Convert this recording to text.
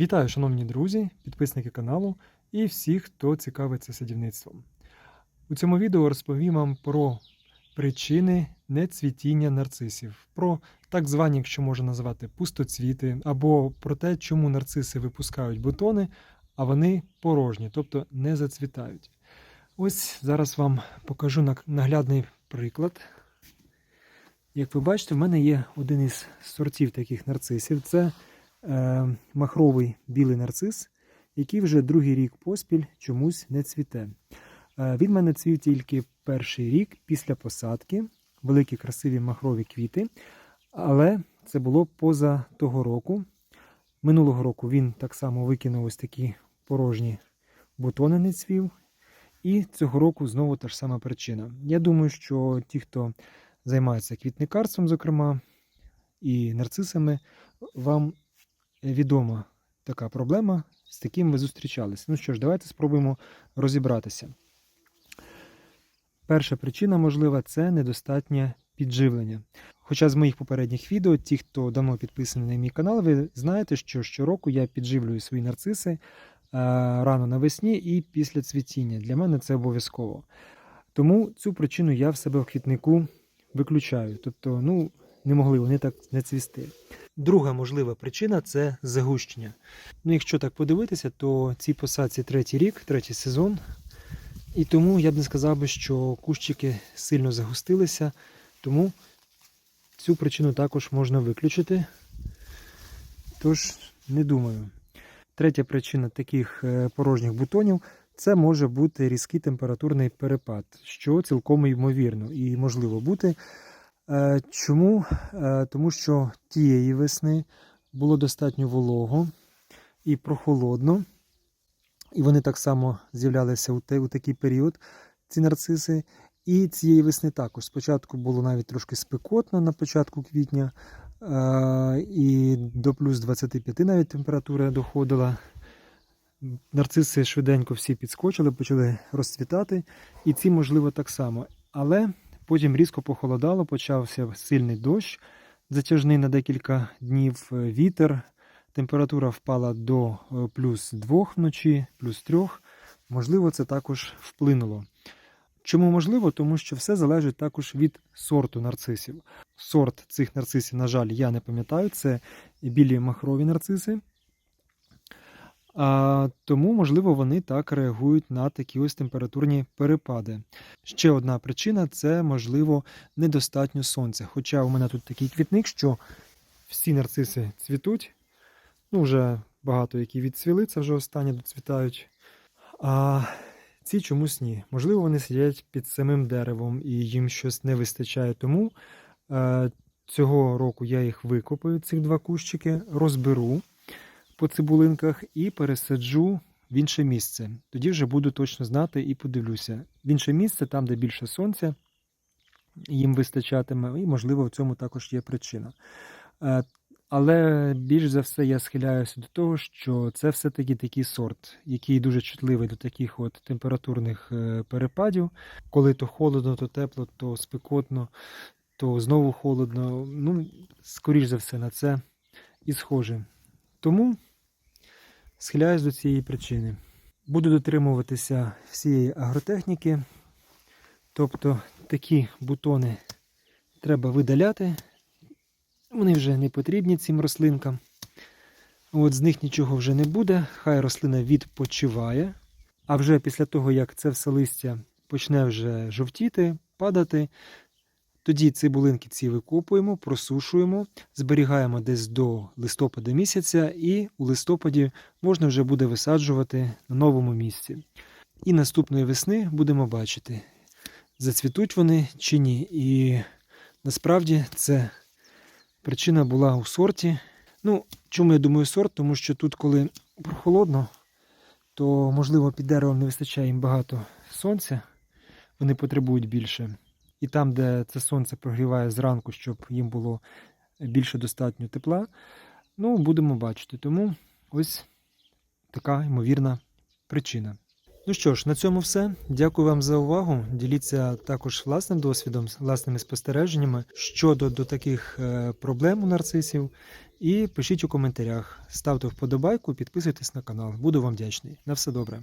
Вітаю, шановні друзі, підписники каналу і всі, хто цікавиться садівництвом. У цьому відео розповім вам про причини нецвітіння нарцисів, про так звані, якщо можна назвати, пустоцвіти, або про те, чому нарциси випускають бутони, а вони порожні, тобто не зацвітають. Ось зараз вам покажу наглядний приклад. Як ви бачите, в мене є один із сортів таких нарцисів. Це махровий білий нарцис, який вже другий рік поспіль чомусь не цвіте. Е, він мене цвів тільки перший рік після посадки, великі красиві махрові квіти. Але це було поза того року. Минулого року він так само викинув ось такі порожні бутони не цвів. І цього року знову та ж сама причина. Я думаю, що ті, хто займається квітникарством, зокрема, і нарцисами, вам відома така проблема, з таким ви зустрічалися. Ну що ж, давайте спробуємо розібратися. Перша причина, можлива, це недостатнє підживлення. Хоча з моїх попередніх відео, ті, хто давно підписаний на мій канал, ви знаєте, що щороку я підживлюю свої нарциси е, рано навесні і після цвітіння. Для мене це обов'язково. Тому цю причину я в себе в квітнику виключаю. Тобто, ну, не могли вони так не цвісти. Друга можлива причина це загущення. Ну, якщо так подивитися, то цій посадці третій рік, третій сезон. І тому я б не сказав би, що кущики сильно загустилися, тому цю причину також можна виключити. Тож, не думаю. Третя причина таких е, порожніх бутонів це може бути різкий температурний перепад, що цілком ймовірно і можливо бути. Е, Чому? Е, Тому що тієї весни було достатньо волого і прохолодно, і вони так само з'являлися у, такий період, ці нарциси. І цієї весни також. Спочатку було навіть трошки спекотно на початку квітня, е, і до плюс 25 навіть температура доходила. Нарциси швиденько всі підскочили, почали розцвітати, і ці, можливо, так само. Але потім різко похолодало, почався сильний дощ, затяжний на декілька днів е, вітер. Температура впала до е, плюс 2 вночі, плюс 3. Можливо, це також вплинуло. Чому можливо? Тому що все залежить також від сорту нарцисів. Сорт цих нарцисів, на жаль, я не пам'ятаю, це білі махрові нарциси. А, тому, можливо, вони так реагують на такі ось температурні перепади. Ще одна причина це, можливо, недостатньо сонця. Хоча у мене тут такий квітник, що всі нарциси цвітуть. Ну, вже багато які відцвіли, це вже останні доцвітають. А ці чомусь ні. Можливо, вони сидять під самим деревом і їм щось не вистачає. Тому е, цього року я їх викопаю, цих два кущики, розберу по цибулинках і пересаджу в інше місце. Тоді вже буду точно знати і подивлюся. В інше місце, там, де більше сонця, їм вистачатиме, і, можливо, в цьому також є причина. Е, Але більш за все я схиляюся до того, що це все-таки такий сорт, який дуже чутливий до таких от температурних е, перепадів. Коли то холодно, то тепло, то спекотно, то знову холодно. Ну, скоріш за все, на це і схоже. Тому схиляюсь до цієї причини. Буду дотримуватися всієї агротехніки. Тобто такі бутони треба видаляти. Вони вже не потрібні цим рослинкам. От з них нічого вже не буде. Хай рослина відпочиває. А вже після того, як це все листя почне вже жовтіти, падати, тоді цибулинки ці викопуємо, просушуємо, зберігаємо десь до листопада місяця, і у листопаді можна вже буде висаджувати на новому місці. І наступної весни будемо бачити, зацвітуть вони чи ні. І насправді це причина була у сорті. Ну, чому я думаю сорт? Тому що тут, коли прохолодно, то можливо під деревом не вистачає їм багато сонця, вони потребують більше. І там, де це сонце прогріває зранку, щоб їм було більше достатньо тепла, ну, будемо бачити. Тому ось така ймовірна причина. Ну що ж, на цьому все. Дякую вам за увагу. Діліться також власним досвідом, власними спостереженнями щодо до таких е, проблем у нарцисів. І пишіть у коментарях, ставте вподобайку, підписуйтесь на канал. Буду вам вдячний. На все добре.